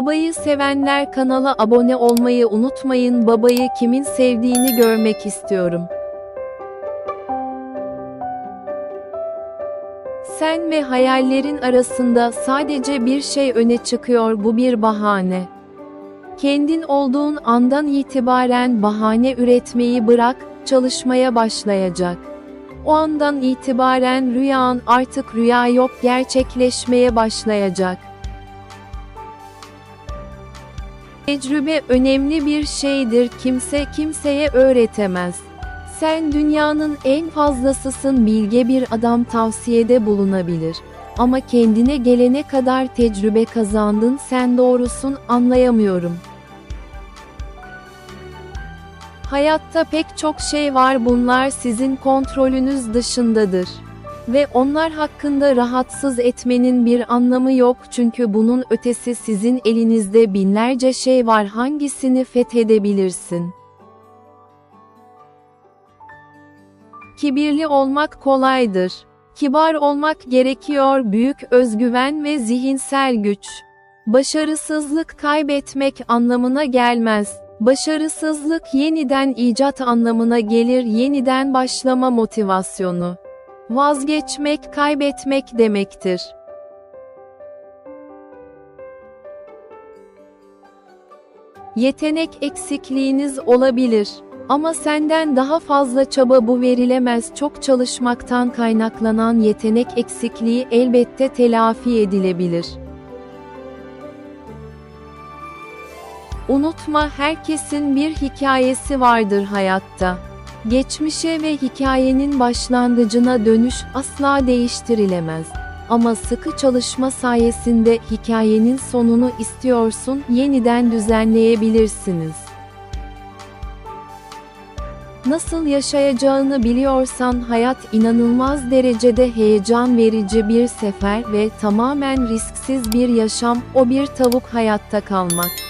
Babayı sevenler kanala abone olmayı unutmayın. Babayı kimin sevdiğini görmek istiyorum. Sen ve hayallerin arasında sadece bir şey öne çıkıyor bu bir bahane. Kendin olduğun andan itibaren bahane üretmeyi bırak, çalışmaya başlayacak. O andan itibaren rüyan artık rüya yok gerçekleşmeye başlayacak. Tecrübe önemli bir şeydir kimse kimseye öğretemez. Sen dünyanın en fazlasısın bilge bir adam tavsiyede bulunabilir. Ama kendine gelene kadar tecrübe kazandın sen doğrusun anlayamıyorum. Hayatta pek çok şey var bunlar sizin kontrolünüz dışındadır. Ve onlar hakkında rahatsız etmenin bir anlamı yok çünkü bunun ötesi sizin elinizde binlerce şey var hangisini fethedebilirsin? Kibirli olmak kolaydır. Kibar olmak gerekiyor büyük özgüven ve zihinsel güç. Başarısızlık kaybetmek anlamına gelmez. Başarısızlık yeniden icat anlamına gelir yeniden başlama motivasyonu. Vazgeçmek kaybetmek demektir. Yetenek eksikliğiniz olabilir. Ama senden daha fazla çaba bu verilemez çok çalışmaktan kaynaklanan yetenek eksikliği elbette telafi edilebilir. Unutma herkesin bir hikayesi vardır hayatta. Geçmişe ve hikayenin başlangıcına dönüş asla değiştirilemez. Ama sıkı çalışma sayesinde hikayenin sonunu istiyorsun yeniden düzenleyebilirsiniz. Nasıl yaşayacağını biliyorsan hayat inanılmaz derecede heyecan verici bir sefer ve tamamen risksiz bir yaşam, o bir tavuk hayatta kalmak.